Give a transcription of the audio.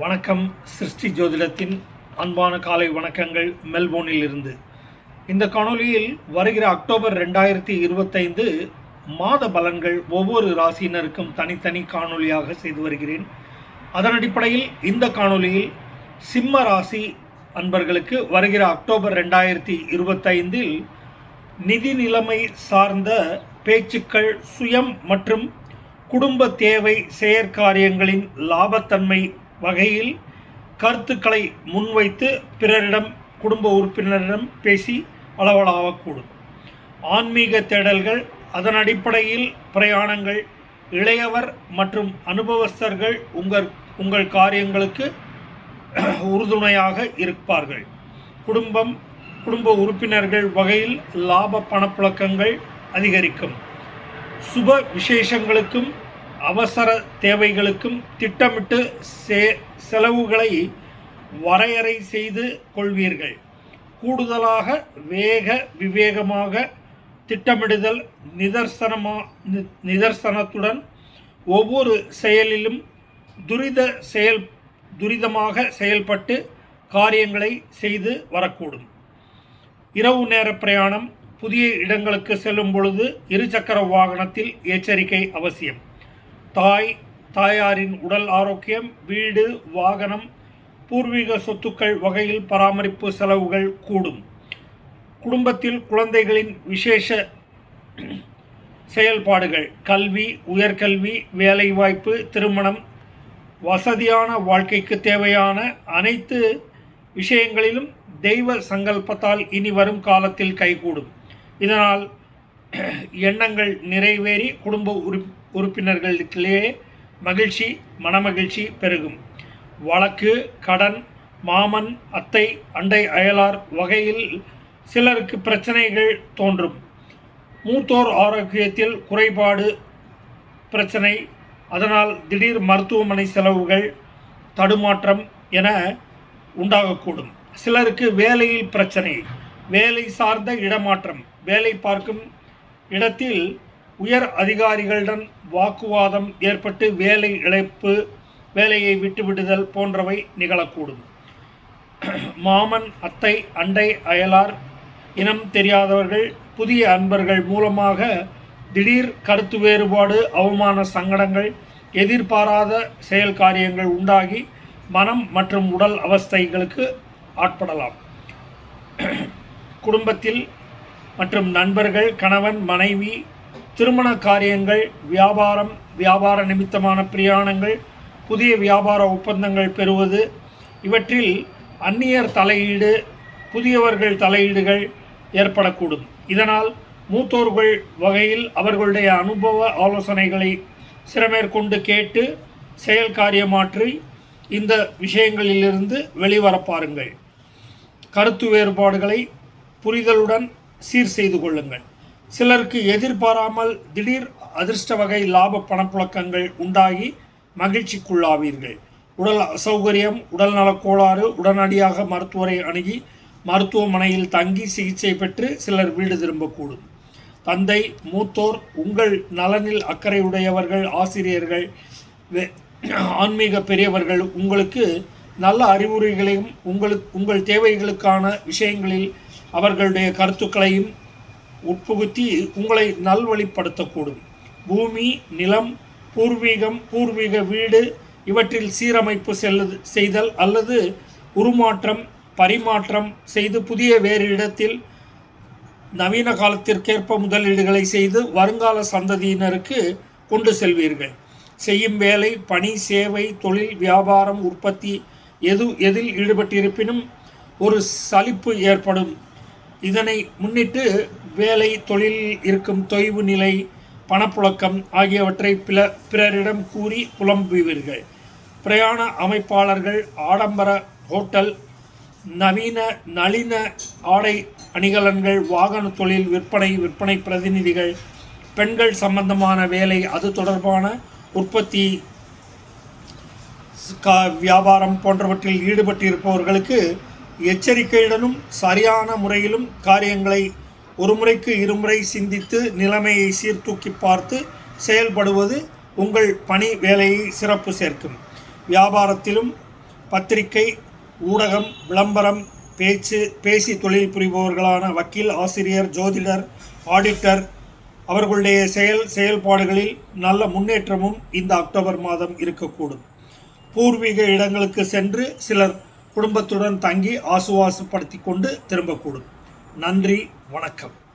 வணக்கம். சிருஷ்டி ஜோதிடத்தின் அன்பான காலை வணக்கங்கள் மெல்போர்னில் இருந்து இந்த காணொலியில் வருகிற அக்டோபர் ரெண்டாயிரத்தி இருபத்தைந்து மாத பலன்கள் ஒவ்வொரு ராசியினருக்கும் தனித்தனி காணொளியாக செய்து வருகிறேன். அதன் அடிப்படையில் இந்த காணொளியில் சிம்ம ராசி அன்பர்களுக்கு வருகிற அக்டோபர் ரெண்டாயிரத்தி இருபத்தைந்தில் நிதி நிலைமை சார்ந்த பேச்சுக்கள் சுயம் மற்றும் குடும்ப தேவை செயற்காரியங்களின் லாபத்தன்மை வகையில் கருத்துக்களை முன்வைத்து பிறரிடம் குடும்ப உறுப்பினரிடம் பேசி அளவலாகக்கூடும். ஆன்மீக தேடல்கள் அதன் அடிப்படையில் பிரயாணங்கள் இளையவர் மற்றும் அனுபவஸ்தர்கள் உங்கள் உங்கள் காரியங்களுக்கு உறுதுணையாக இருப்பார்கள். குடும்பம் குடும்ப உறுப்பினர்கள் வகையில் லாப பணப்புழக்கங்கள் அதிகரிக்கும். சுப விசேஷங்களுக்கும் அவசர தேவைகளுக்கும் திட்டமிட்டு சே செலவுகளை வரையறை செய்து கொள்வீர்கள். கூடுதலாக வேக விவேகமாக திட்டமிடுதல் நிதர்சனமா நி- நிதர்சனத்துடன் ஒவ்வொரு செயலிலும் துரித செயல் துரிதமாக செயல்பட்டு காரியங்களை செய்து வரக்கூடும். இரவு நேர பிரயாணம் புதிய இடங்களுக்கு செல்லும் பொழுது இருசக்கர வாகனத்தில் எச்சரிக்கை அவசியம். தாய் தாயாரின் உடல் ஆரோக்கியம் வீடு வாகனம் பூர்வீக சொத்துக்கள் வகையில் பராமரிப்பு செலவுகள் கூடும். குடும்பத்தில் குழந்தைகளின் விசேஷ செயல்பாடுகள் கல்வி உயர்கல்வி வேலைவாய்ப்பு திருமணம் வசதியான வாழ்க்கைக்கு தேவையான அனைத்து விஷயங்களிலும் தெய்வ சங்கல்பத்தால் இனி வரும் காலத்தில் கைகூடும். இதனால் எண்ணங்கள் நிறைவேறி குடும்ப உறு உறுப்பினர்களுக்கிடையே மகிழ்ச்சி மனமகிழ்ச்சி பெருகும். வழக்கு கடன் மாமன் அத்தை அண்டை அயலார் வகையில் சிலருக்கு பிரச்சனைகள் தோன்றும். மூத்தோர் ஆரோக்கியத்தில் குறைபாடு பிரச்சனை. அதனால் திடீர் மருத்துவமனை செலவுகள் தடுமாற்றம் என உண்டாகக்கூடும். சிலருக்கு வேலையில் பிரச்சனை வேலை சார்ந்த இடமாற்றம் வேலை பார்க்கும் இடத்தில் உயர் அதிகாரிகளுடன் வாக்குவாதம் ஏற்பட்டு வேலை இழப்பு வேலையை விட்டுவிடுதல் போன்றவை நிகழக்கூடும். மாமன் அத்தை அண்டை அயலார் இனம் தெரியாதவர்கள் புதிய அன்பர்கள் மூலமாக திடீர் கருத்து வேறுபாடு அவமான சங்கடங்கள் எதிர்பாராத செயல் காரியங்கள் உண்டாகி மனம் மற்றும் உடல் அவஸ்தைகளுக்கு ஆட்படலாம். குடும்பத்தில் மற்றும் நண்பர்கள் கணவன் மனைவி திருமண காரியங்கள் வியாபாரம் வியாபார நிமித்தமான பிரயாணங்கள் புதிய வியாபார ஒப்பந்தங்கள் பெறுவது இவற்றில் அந்நியர் தலையீடு புதியவர்கள் தலையீடுகள் ஏற்படக்கூடும். இதனால் மூத்தோர்கள் வகையில் அவர்களுடைய அனுபவ ஆலோசனைகளை சிறமேற்கொண்டு கேட்டு செயல் காரியமாற்றி இந்த விஷயங்களிலிருந்து வெளிவர பாருங்கள். கருத்து வேறுபாடுகளை புரிதலுடன் சீர் செய்து கொள்ளுங்கள். சிலருக்கு எதிர்பாராமல் திடீர் அதிர்ஷ்ட வகை லாப பணப்புழக்கங்கள் உண்டாகி மகிழ்ச்சிக்குள்ளாவீர்கள். உடல் அசௌகரியம் உடல் கோளாறு உடனடியாக மருத்துவரை அணுகி மருத்துவமனையில் தங்கி சிகிச்சை பெற்று சிலர் வீடு திரும்பக்கூடும். தந்தை மூத்தோர் உங்கள் நலனில் அக்கறையுடையவர்கள் ஆசிரியர்கள் ஆன்மீக பெரியவர்கள் உங்களுக்கு நல்ல அறிவுரைகளையும் உங்களுக்கு உங்கள் தேவைகளுக்கான விஷயங்களில் அவர்களுடைய கருத்துக்களையும் உட்புகுத்தி உங்களை நல்வழிப்படுத்தக்கூடும். பூமி நிலம் பூர்வீகம் பூர்வீக வீடு இவற்றில் சீரமைப்பு செல்லு செய்தல் அல்லது உருமாற்றம் பரிமாற்றம் செய்து புதிய வேறு இடத்தில் நவீன காலத்திற்கேற்ப முதலீடுகளை செய்து வருங்கால சந்ததியினருக்கு கொண்டு செல்வீர்கள். செய்யும் வேலை பணி சேவை தொழில் வியாபாரம் உற்பத்தி எது எதில் ஈடுபட்டிருப்பினும் ஒரு சலிப்பு ஏற்படும். இதனை முன்னிட்டு வேலை தொழிலில் இருக்கும் தொய்வு நிலை பணப்புழக்கம் ஆகியவற்றை பில பிறரிடம் கூறி புலம்புவீர்கள். பிரயாண அமைப்பாளர்கள் ஆடம்பர ஹோட்டல் நவீன நளின ஆடை அணிகலன்கள் வாகன தொழில் விற்பனை விற்பனை பிரதிநிதிகள் பெண்கள் சம்பந்தமான வேலை அது தொடர்பான உற்பத்தி கா வியாபாரம் போன்றவற்றில் ஈடுபட்டிருப்பவர்களுக்கு எச்சரிக்கையுடனும் சரியான முறையிலும் காரியங்களை ஒரு முறைக்கு இருமுறை சிந்தித்து நிலைமையை சீர்தூக்கி பார்த்து செயல்படுவது உங்கள் பணி வேலையை சிறப்பு சேர்க்கும். வியாபாரத்திலும் பத்திரிகை ஊடகம் விளம்பரம் பேச்சு பேசி தொழில் புரிபவர்களான வக்கீல் ஆசிரியர் ஜோதிடர் ஆடிட்டர் அவர்களுடைய செயல் செயல்பாடுகளில் நல்ல முன்னேற்றமும் இந்த அக்டோபர் மாதம் இருக்கக்கூடும். பூர்வீக இடங்களுக்கு சென்று சிலர் குடும்பத்துடன் தங்கி ஆசுவாசப்படுத்தி கொண்டு திரும்பக்கூடும். நன்றி வணக்கம்.